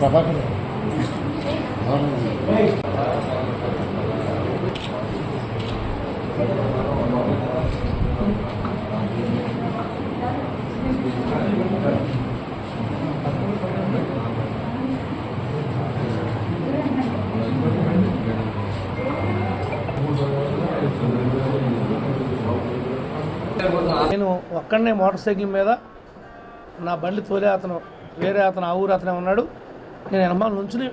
ప్రభాకర్. నేను ఒక్కడనే motor cycle మీద నా బండి తోలే అతను వేరే అతను ఆ ఊరు అతనే ఉన్నాడు. నేను ఎనమాల నుంచి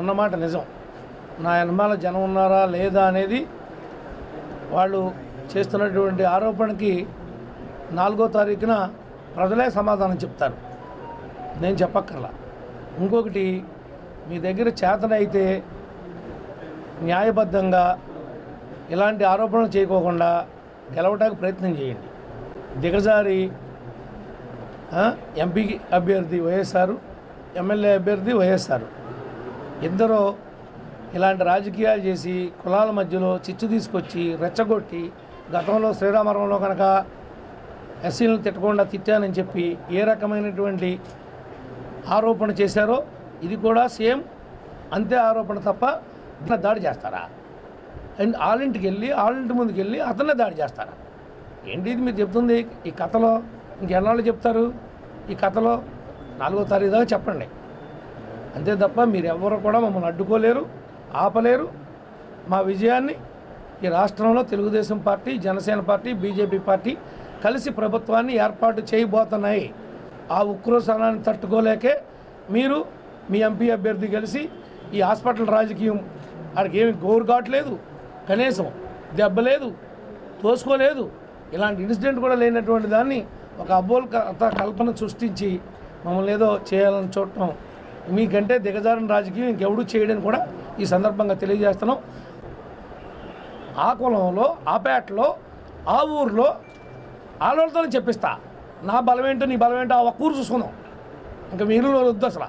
ఉన్నమాట నిజం. నా ఎనమాల జనం ఉన్నారా లేదా అనేది వాళ్ళు చేస్తున్నటువంటి ఆరోపణకి నాలుగో తారీఖున ప్రజలే సమాధానం చెప్తారు. నేను చెప్పక్కర్లా. ఇంకొకటి మీ దగ్గర చేతనైతే న్యాయబద్ధంగా ఇలాంటి ఆరోపణలు చేయకోకుండా గెలవడానికి ప్రయత్నం చేయండి. దిగజారి ఎంపీ అభ్యర్థి వైఎస్ఆర్ ఎమ్మెల్యే అభ్యర్థి వైఎస్ఆర్. ఇద్దరు ఇలాంటి రాజకీయాలు చేసి కులాల మధ్యలో చిచ్చు తీసుకొచ్చి రెచ్చగొట్టి గతంలో శ్రీరామవరంలో కనుక ఎస్సీలను తిట్టకుండా తిట్టానని చెప్పి ఏ రకమైనటువంటి ఆరోపణ చేశారో ఇది కూడా సేమ్ అంతే ఆరోపణ తప్ప దాడి చేస్తారా? అండ్ వాళ్ళింటికి వెళ్ళి వాళ్ళింటి ముందుకు వెళ్ళి అతనే దాడి చేస్తారా? ఏంటి ఇది మీరు చెప్తుంది? ఈ కథలో ఇంకెన్నాళ్ళు చెప్తారు? ఈ కథలో నాలుగో తారీఖు దాకా చెప్పండి. అంతే తప్ప మీరు ఎవరు కూడా మమ్మల్ని అడ్డుకోలేరు ఆపలేరు. మా విజయాన్ని ఈ రాష్ట్రంలో Telugu Desam party Janasena party BJP party కలిసి ప్రభుత్వాన్ని ఏర్పాటు చేయబోతున్నాయి. ఆ ఉక్రోశనాన్ని తట్టుకోలేకే మీరు మీ ఎంపీ అభ్యర్థి కలిసి ఈ హాస్పిటల్ రాజకీయం ఆడికి ఏమి గోరు కావట్లేదు కనీసం దెబ్బ లేదు తోసుకోలేదు. ఇలాంటి ఇన్సిడెంట్ కూడా లేనటువంటి దాన్ని ఒక అబోల్ కల్పన సృష్టించి మమ్మల్ని ఏదో చేయాలని చూడటం మీకంటే దిగజారిన రాజకీయం ఇంకెవడూ చేయడని కూడా ఈ సందర్భంగా తెలియజేస్తున్నాం. ఆ కులంలో ఆ పేటలో ఆ ఊర్లో ఆలోచనతో చెప్పిస్తా. నా బలమేంటో నీ బలమేంటో ఆ ఒక్కరు చూసుకుందాం. ఇంకా మీరు వద్దు అసలు.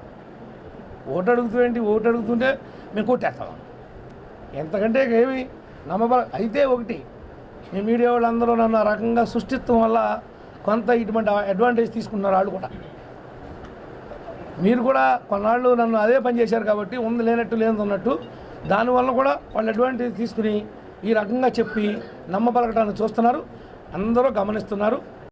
ఓటు అడుగుతుంటే ఓటు అడుగుతుంటే మేము కొట్టేస్తాం. ఎంతకంటే ఏమి నమ్మబ అయితే ఒకటి మీ మీడియా వాళ్ళందరూ నన్ను ఆ రకంగా సృష్టిత్వం వల్ల కొంత ఇటువంటి అడ్వాంటేజ్ తీసుకున్నారు వాళ్ళు కూడా. మీరు కూడా కొన్నాళ్ళు నన్ను అదే పని చేశారు కాబట్టి ఉంది లేనట్టు లేనిది ఉన్నట్టు దానివల్ల కూడా వాళ్ళు అడ్వాంటేజ్ తీసుకుని ఈ రకంగా చెప్పి నమ్మబలగటాన్ని చూస్తున్నారు అందరూ గమనిస్తున్నారు.